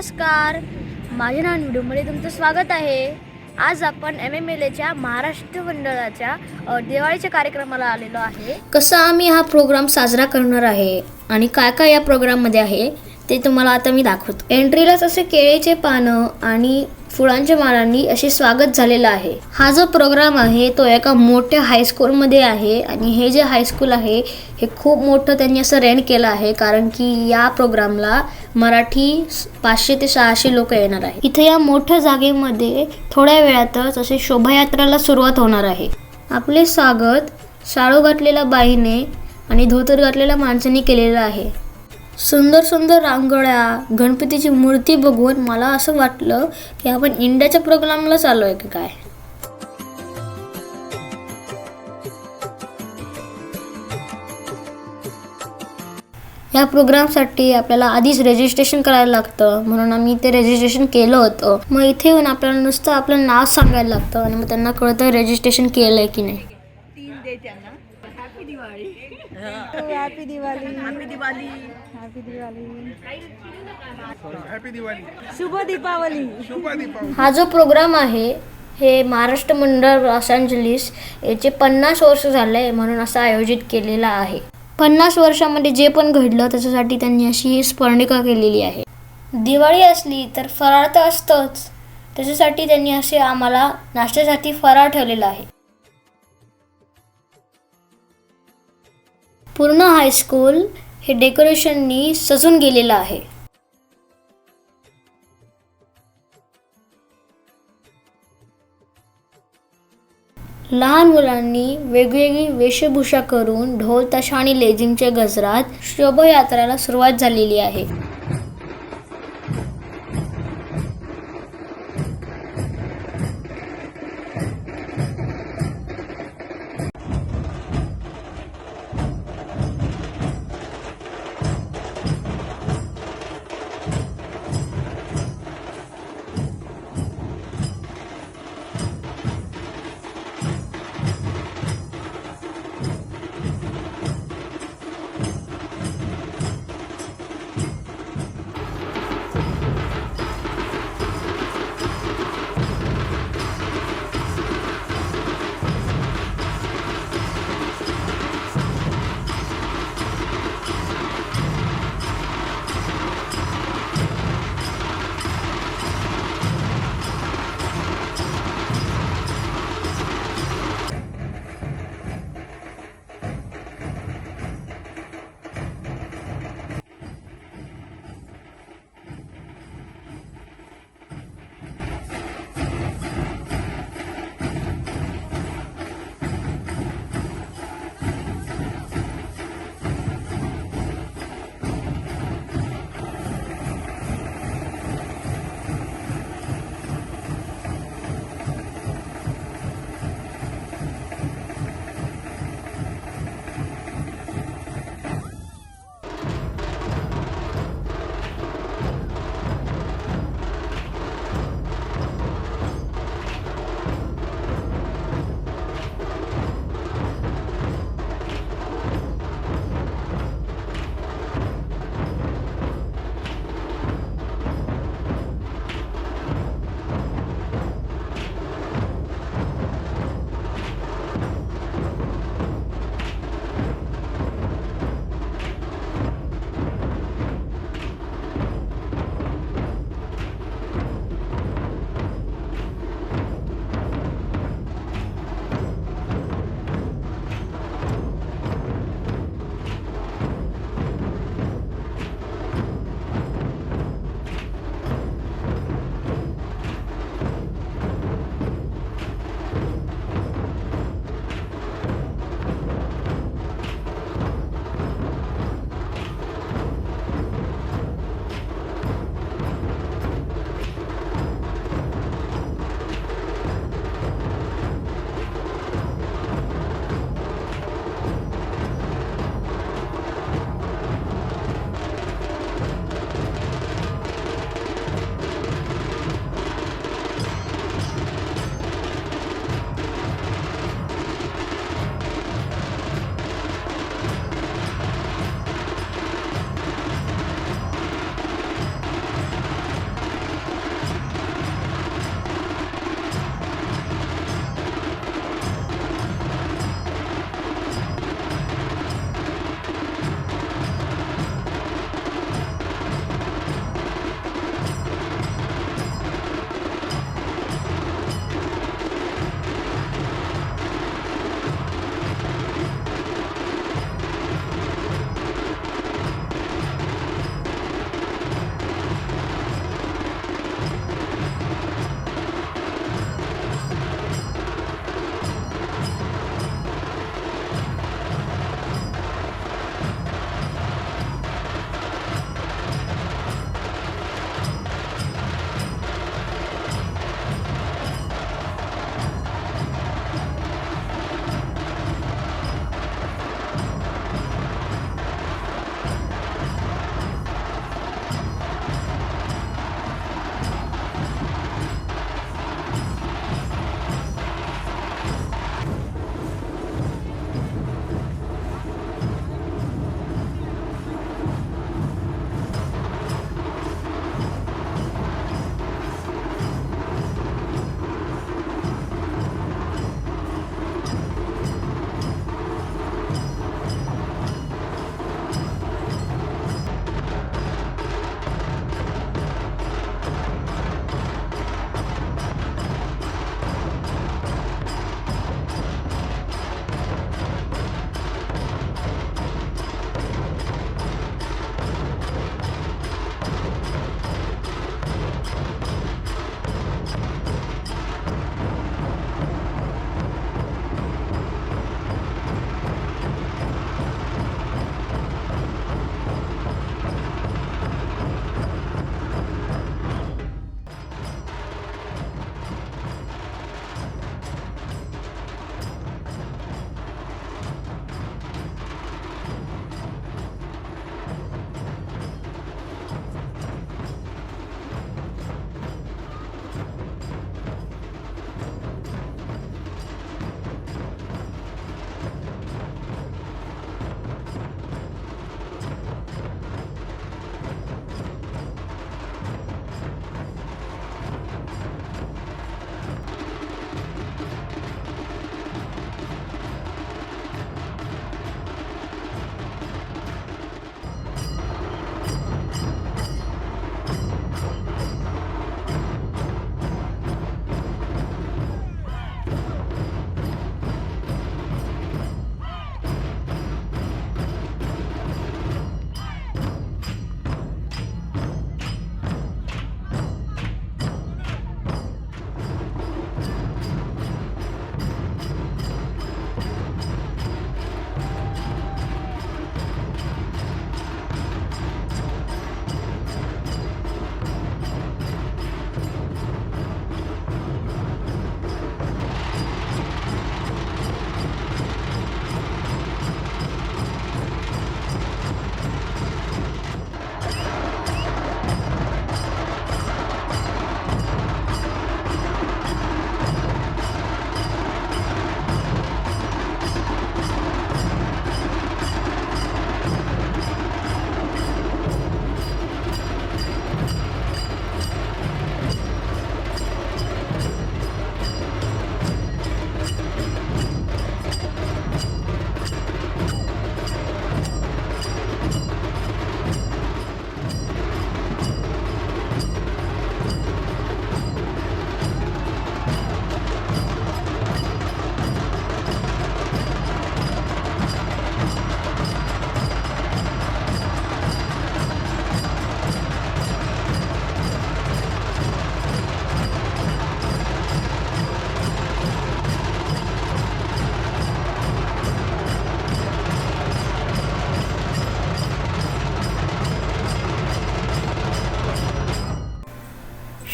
नमस्कार. माझे नाव निडूमध्ये तुमचं स्वागत आहे. आज आपण एम एम एल एच्या महाराष्ट्र मंडळाच्या दिवाळीच्या कार्यक्रमाला आलेलो आहे. कसा आम्ही हा प्रोग्राम साजरा करणार आहे आणि काय काय या प्रोग्राममध्ये आहे ते तुम्हाला आता मी दाखवतो. एंट्रीलाच असे केळीचे पानं आणि फुलांच्या माळांनी असे स्वागत झालेलं आहे. हा जो प्रोग्राम आहे तो एका मोठ्या हायस्कूलमध्ये आहे आणि हे जे हायस्कूल आहे हे खूप मोठं त्यांनी असं रेंट केलं आहे कारण की या प्रोग्रामला मराठी पाचशे ते सहाशे लोक येणार आहे इथे या मोठ्या जागेमध्ये थोड्या वेळातच असे शोभायात्राला सुरुवात होणार आहे. आपले स्वागत शाळू घातलेल्या बाईने आणि धोतर घातलेल्या माणसाने केलेलं आहे. सुंदर सुंदर रांगोळ्या गणपतीची मूर्ती बघून मला असं वाटलं की आपण इंडियाच्या प्रोग्रामला चालू आहे की काय? या प्रोग्रामसाठी आपल्याला आधीच रजिस्ट्रेशन करायला लागतं. म्हणून आम्ही ते रजिस्ट्रेशन केलं होतं. मग इथे येऊन आपल्याला नुसतं आपलं नाव सांगायला लागतं आणि मग त्यांना कळतं रजिस्ट्रेशन केलं आहे की नाही. Happy Diwali happy Diwali happy Diwali happy Diwali शुभ दीपावली. शुभ दीपावली. हा जो प्रोग्राम आहे हे महाराष्ट्र मंडळ लॉस एंजलिस याचे पन्नास वर्ष झाले म्हणून असं आयोजित केलेला आहे. पन्नास वर्षामध्ये जे पण घडलं त्याच्यासाठी त्यांनी अशी स्मरणिका केलेली आहे. दिवाळी असली तर फराळ तर असतंच. त्याच्यासाठी त्यांनी असे आम्हाला नाश्त्यासाठी फराळ ठेवलेला आहे. पूर्ण हायस्कूल हे डेकोरेशननी सजून गेलेलं आहे. लहान मुलांनी वेगवेगळी वेशभूषा करून ढोल तशा आणि लेझिमच्या गजरात शोभायात्राला सुरुवात झालेली आहे.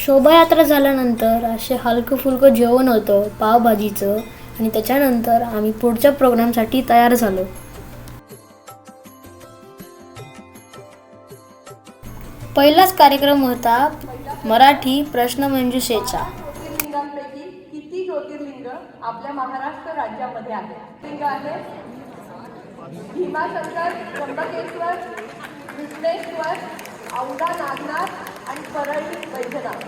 शोभायात्रा झाल्यानंतर असे हलकं फुलकं जेवण होतं पावभाजीचं. आणि त्याच्यानंतर आम्ही पुढच्या प्रोग्रामसाठी तयार झालो. पहिलाच कार्यक्रम होता मराठी प्रश्नमंजुषेचा ज्योतिर्लिंगांपैकी किती ज्योतिर्लिंग आपल्या महाराष्ट्र राज्यामध्ये आहेत? लिंग आहे. भीमाशंकर त्र्यंबकेश्वर विश्वेश्वर औदा नागनाथ आणि परळी वैद्यनाथ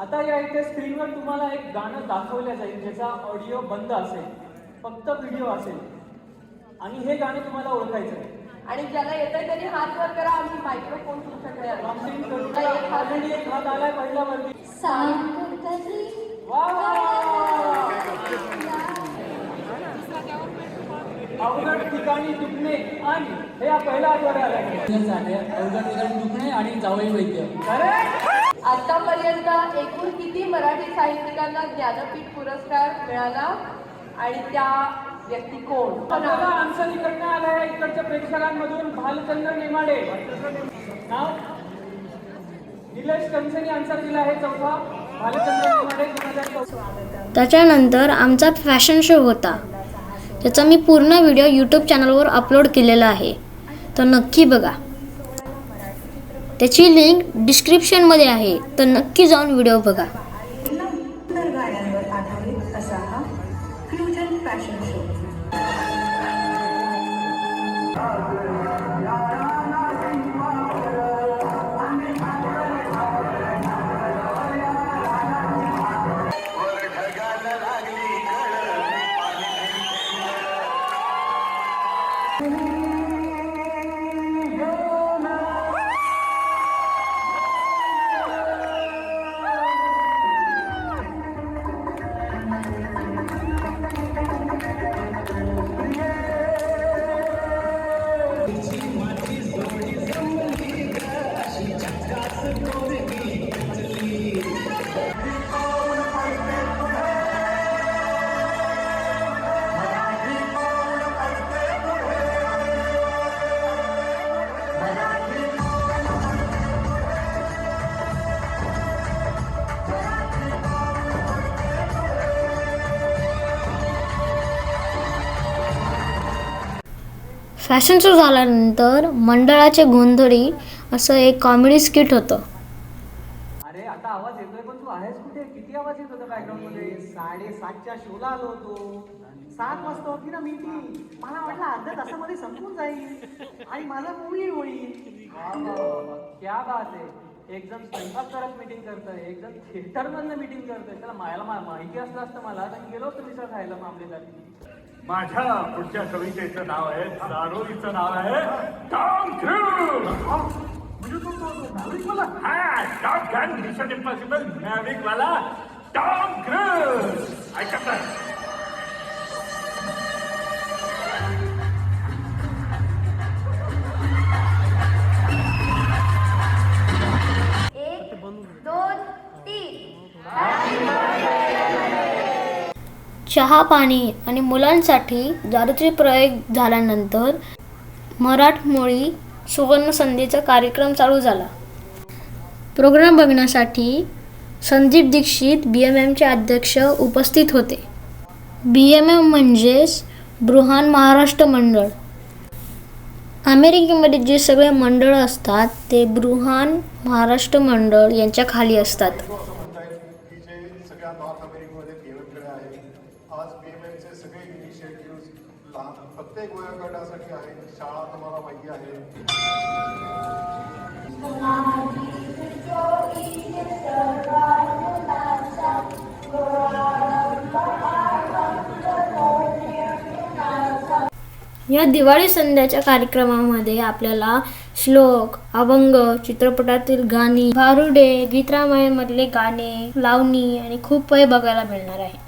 आता या इथे स्क्रीनवर तुम्हाला एक गाणं दाखवलं जाईल ज्याचा ऑडिओ बंद असेल फक्त व्हिडिओ असेल. आणि हे गाणं तुम्हाला ओळखायचं आहे. आणि ज्याला येतंय त्यांनी हात वर करा आम्ही मायक्रोफोन तुमच्याकडे एक हात ऑलरेडी एक हात आलाय पहिल्या वरती वा वा अवघड ठिकाणी दुखणे आणि हे या आलाय झाले अवघड ठिकाणी दुखणे आणि जावई वैद्य? आतापर्यंत एकूण किती मराठी साहित्यिकांना ज्ञानपीठ पुरस्कार मिळाला? आणि त्या व्यक्ती कोण? आपल्याला आन्सर इकडनं आलाय इकडच्या प्रेक्षकांमधून भालचंद्र नेमाडे. नाव? निलेश कंसेनी आन्सर दिला आहे चौथा. भालचंद्र नेमाडे त्याच्यानंतर आमचा फॅशन शो होता. त्याचा मी पूर्ण व्हिडिओ यूट्यूब चॅनलवर अपलोड केलेला आहे. तर नक्की बघा. त्याची लिंक डिस्क्रिप्शनमध्ये आहे. तर नक्की जाऊन व्हिडिओ बघा. फॅशन शो झाल्यानंतर मंडळाचे गोंधळी असं एक कॉमेडी स्किट होतं. अरे आता आवाज येतोय पण तू आहेस कुठे? किती आवाज येत होता बॅकग्राऊंडमध्ये? साडेसातच्या शोला आलो होतो. सात वाजता होती ना मीटिंग मला वाटलं अर्ध्या तासामध्ये संपून जाईल. आणि माझा मूवी होईल क्या बात आहे. एक जण स्वयंपाकघरात मीटिंग करतोय. एक जण थिएटर मधनं मीटिंग करतोय. त्याला मला माहिती असलं असतं मला. तर गेलो होतो मिसळ खायला मामलेदारी. माझ्या पुढच्या कवितेचं नाव आहे दारोलीचं नाव आहे टॉम क्रूज. म्हणजे तो तो मॅविक वाला हा Top Gun Mission Impossible Maverick वाला टॉम क्रूज. ऐकत चहा पाणी आणि मुलांसाठी दारूचे प्रयोग झाल्यानंतर मराठमोळी सुवर्ण संधीचा कार्यक्रम चालू झाला. प्रोग्राम बघण्यासाठी संदीप दीक्षित बी एम एमचे अध्यक्ष उपस्थित होते. बी एम एम म्हणजेच बृहान महाराष्ट्र मंडळ. अमेरिकेमध्ये जे सगळे मंडळ असतात ते बृहान महाराष्ट्र मंडळ यांच्या खाली असतात. या दिवाळी संध्याच्या कार्यक्रमामध्ये आपल्याला श्लोक अभंग चित्रपटातील गाणी भारुडे गीतरामायणमधले गाणे लावणी आणि खूप काही बघायला मिळणार आहे.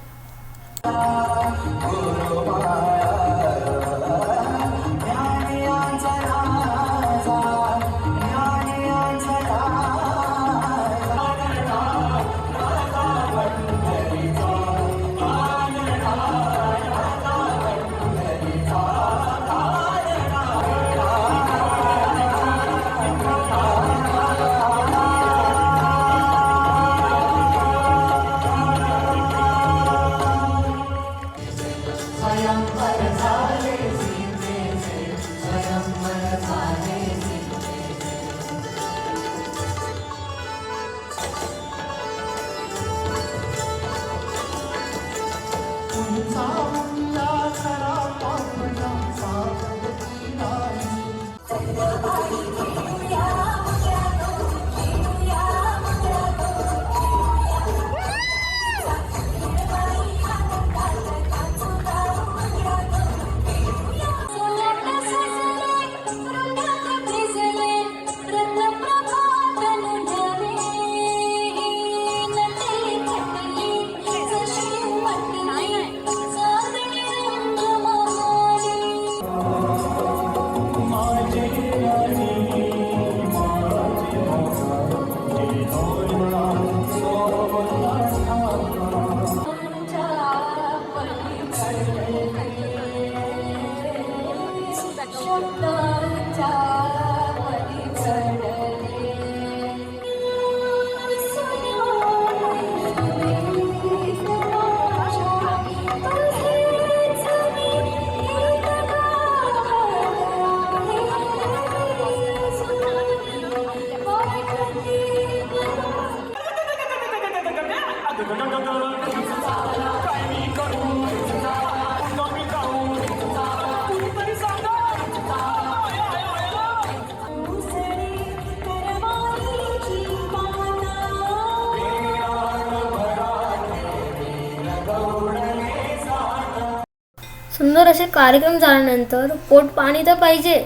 सुंदर असे कार्यक्रम झाल्यानंतर पोट पाणी तर पाहिजे.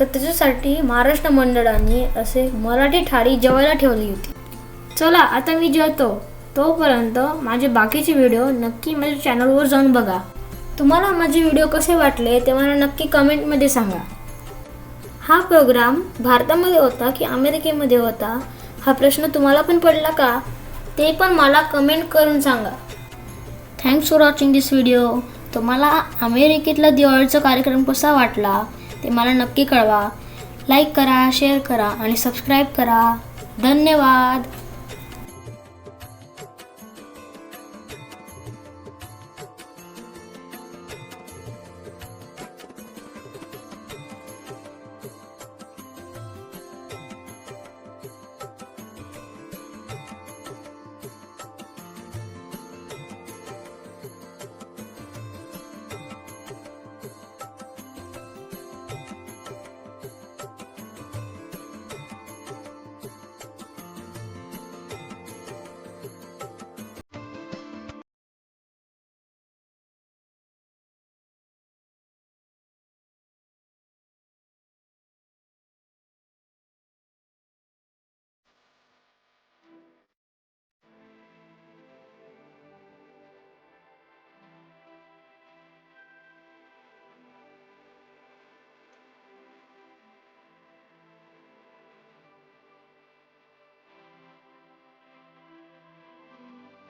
तर त्याच्यासाठी महाराष्ट्र मंडळाने असे मराठी थाळी जेवायला ठेवली होती. चला आता मी जेवतो. तोपर्यंत माझे बाकीचे व्हिडिओ नक्की माझ्या चॅनलवर जाऊन बघा. तुम्हाला माझे व्हिडिओ कसे वाटले ते मला नक्की कमेंटमध्ये सांगा. हा प्रोग्राम भारतामध्ये होता की अमेरिकेमध्ये होता? हा प्रश्न तुम्हाला पण पडला का? ते पण मला कमेंट करून सांगा. Thanks for watching this video तुम्हाला अमेरिकेतला दिवाळीचा कार्यक्रम कसा वाटला ते मला नक्की कळवा. लाईक करा शेअर करा आणि सबस्क्राईब करा. धन्यवाद.